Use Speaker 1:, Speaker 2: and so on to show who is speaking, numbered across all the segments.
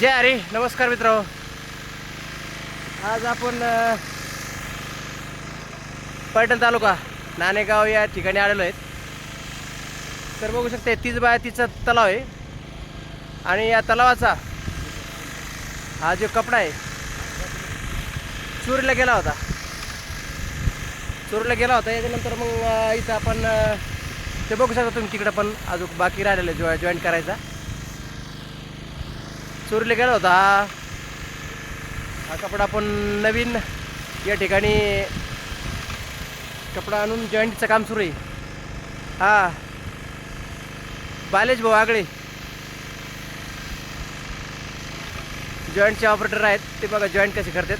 Speaker 1: जय हरी नमस्कार मित्र. आज आपण पैठण तालुका नाणेगाव या ठिकाणी आलेलो आहेत. तर बघू शकते तीच बाय तिचा तलाव आहे. आणि या तलावाचा हा जो कपडा आहे चोरीला गेला होता. चोरीला गेला होता याच्यानंतर मग इथं आपण ते बघू शकता तुम्ही तिकडं पण अजून बाकी राहिलेलं जॉ जॉईन करायचा. चोरीला गेला होता. हा कपडा आपण नवीन या ठिकाणी कपडा आणून जॉईंटचं काम सुरू आहे. हा. बालेश भाऊ आगळे. जॉईंटचे ऑपरेटर आहेत ते बघा जॉईंट कसे करतात.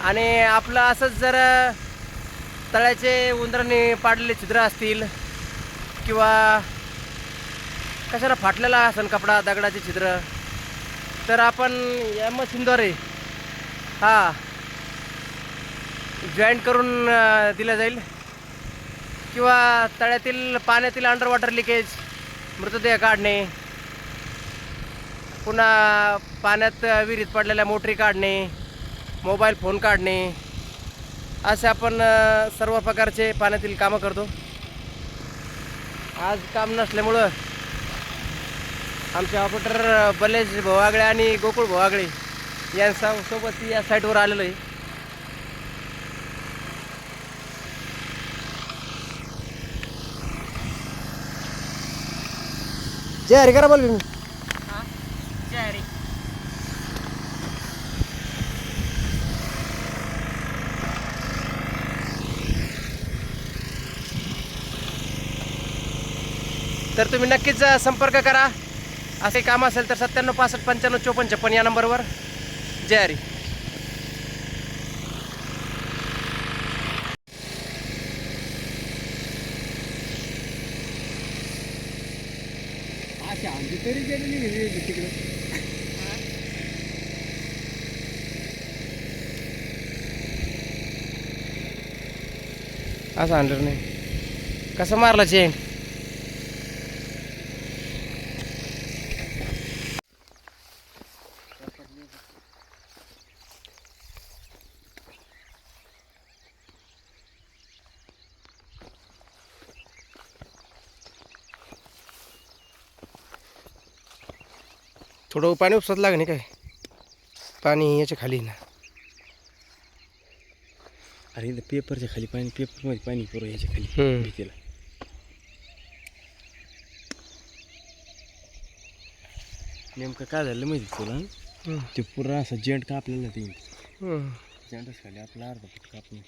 Speaker 1: आणि आपलं असंच जर तळ्याचे उंदराने पाडलेले छिद्र असतील किंवा कशाला फाटलेला असेल कपडा दगडाचे छिद्र? तर आपण या मशीनद्वारे हा जॉईंट करून दिलं जाईल. किंवा तळ्यातील पाण्यातील अंडर वॉटर लिकेज मृतदेह काढणे पुन्हा पाण्यात विहिरीत पडलेल्या मोटरी काढणे मोबाईल फोन काढणे असे आपण सर्व प्रकारचे पाण्यातील कामं करतो. आज काम नसल्यामुळं आमचे ऑपरेटर बलेश भोवागळे आणि गोकुळ भोवागळे यांच्या सोबत या साईटवर आलेलो आहे. जय हरी करा बोल मी तर तुम्ही नक्कीच संपर्क करा. असे काम असेल तर सत्त्याण्णव पासष्ट पंच्याण्णव चोपन्न छप्पन या नंबरवर. जय हरी.
Speaker 2: तरी गेलेली तिकडे.
Speaker 1: असं आणलं नाही. कसं मारला चेन थोडं पाणी उपसत लागे नाही काय पाणी याच्या खाली ना
Speaker 2: अरे इथं पेपरच्या खाली पाणी पेपरमध्ये पाणी पुरं याच्या खाली
Speaker 1: हम्म.
Speaker 2: भीतीला नेमकं काय झालं माहिती तुला
Speaker 1: हम्म.
Speaker 2: ते पुरा असं जेंट कापलेलं ते
Speaker 1: हम्म.
Speaker 2: जेंटच खाली आपला अर्धा फूट कापणे